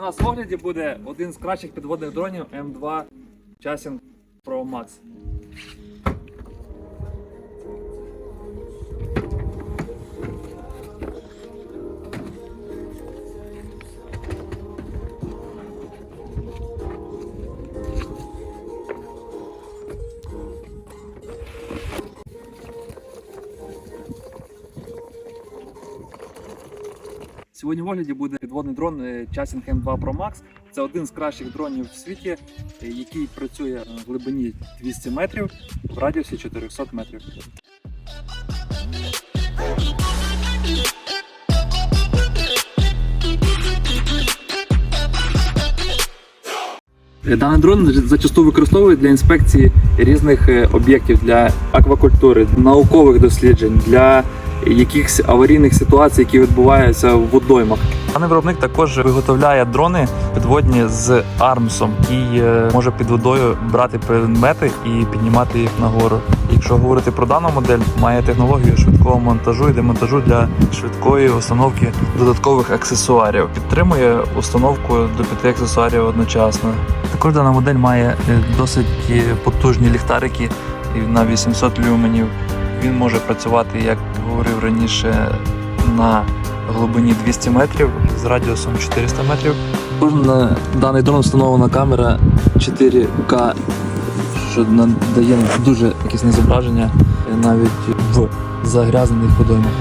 нас в огляді буде один з кращих підводних дронів М2 Часін Pro Max. Сьогодні в огляді буде підводний дрон е, Chasing M2 Pro Max. Це один з кращих дронів в світі, е, який працює в глибині 200 метрів в радіусі 400 метрів. Е, Даний дрон зачасту використовують для інспекції різних об'єктів для аквакультури, наукових досліджень, для якихось аварійних ситуацій, які відбуваються в водоймах. Даний виробник також виготовляє дрони підводні з армсом, який е, може під водою брати предмети і піднімати їх нагору. Якщо говорити про дану модель, має технологію швидкого монтажу і демонтажу для швидкої установки додаткових аксесуарів. Підтримує установку до п'яти аксесуарів одночасно. Також дана модель має е, досить е, потужні ліхтарики на 800 люменів. Він може працювати, як говорив раніше, на глибині 200 метрів з радіусом 400 метрів. На даний дрон встановлена камера 4К, що надає дуже якісне зображення навіть в загрязнених водоймах.